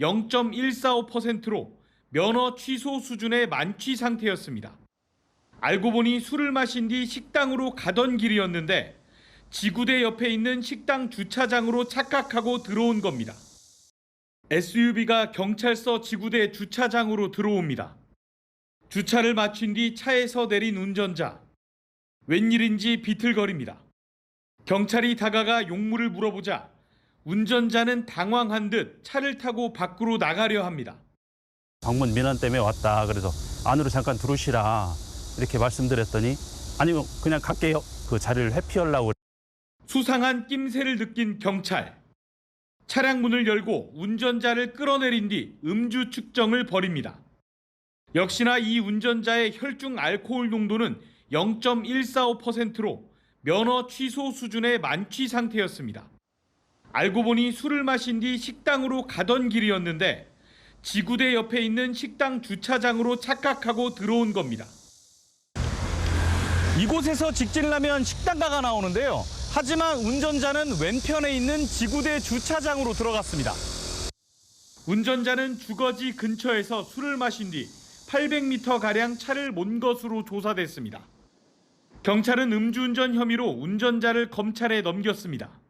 0.145%로 면허 취소 수준의 만취 상태였습니다. 알고 보니 술을 마신 뒤 식당으로 가던 길이었는데 지구대 옆에 있는 식당 주차장으로 착각하고 들어온 겁니다. SUV가 경찰서 지구대 주차장으로 들어옵니다. 주차를 마친 뒤 차에서 내린 운전자. 웬일인지 비틀거립니다. 경찰이 다가가 용무를 물어보자 운전자는 당황한 듯 차를 타고 밖으로 나가려 합니다. 방문 민원 때문에 왔다. 그래서 안으로 잠깐 들어오시라. 이렇게 말씀드렸더니 아니면 그냥 갈게요. 그 자리를 회피하려고 수상한 낌새를 느낀 경찰. 차량 문을 열고 운전자를 끌어내린 뒤 음주 측정을 벌입니다. 역시나 이 운전자의 혈중 알코올 농도는 0.145%로 면허 취소 수준의 만취 상태였습니다. 알고 보니 술을 마신 뒤 식당으로 가던 길이었는데 지구대 옆에 있는 식당 주차장으로 착각하고 들어온 겁니다. 이곳에서 직진을 하면 식당가가 나오는데요. 하지만 운전자는 왼편에 있는 지구대 주차장으로 들어갔습니다. 운전자는 주거지 근처에서 술을 마신 뒤 800m 가량 차를 몬 것으로 조사됐습니다. 경찰은 음주운전 혐의로 운전자를 검찰에 넘겼습니다.